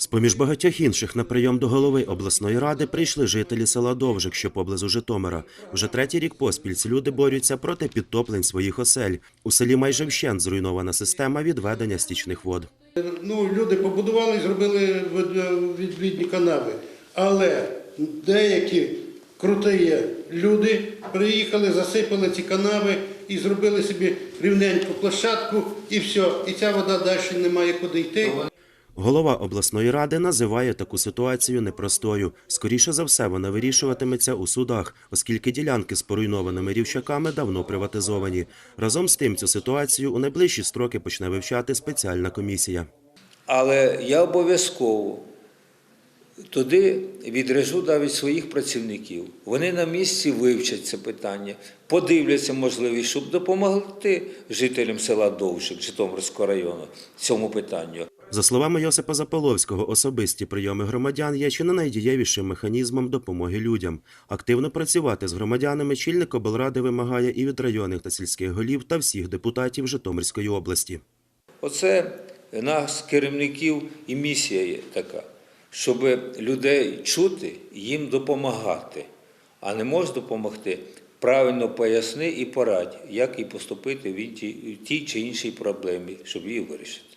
З-поміж багатьох інших на прийом до голови обласної ради прийшли жителі села Довжик, що поблизу Житомира. Вже третій рік поспіль ці люди борються проти підтоплень своїх осель. У селі майже вщент зруйнована система відведення стічних вод. Ну, люди побудували і зробили відвідні канави. Але деякі крутые люди приїхали, засипали ці канави і зробили собі рівненьку площадку, і все. І ця вода далі не має куди йти. Голова обласної ради називає таку ситуацію непростою. Скоріше за все, вона вирішуватиметься у судах, оскільки ділянки з поруйнованими рівчаками давно приватизовані. Разом з тим, цю ситуацію у найближчі строки почне вивчати спеціальна комісія. Але я обов'язково туди відрежу навіть своїх працівників. Вони на місці вивчать це питання, подивляться можливість, щоб допомогти жителям села Довжик Житомирського району цьому питанню. За словами Йосипа Заполовського, особисті прийоми громадян є чи не найдієвішим механізмом допомоги людям. Активно працювати з громадянами чільник облради вимагає і від районних та сільських голів та всіх депутатів Житомирської області. Оце нас, керівників, і місія є така, щоб людей чути, їм допомагати. А не можеш допомогти, правильно поясни і порадь, як і поступити в тій- чи іншій проблемі, щоб її вирішити.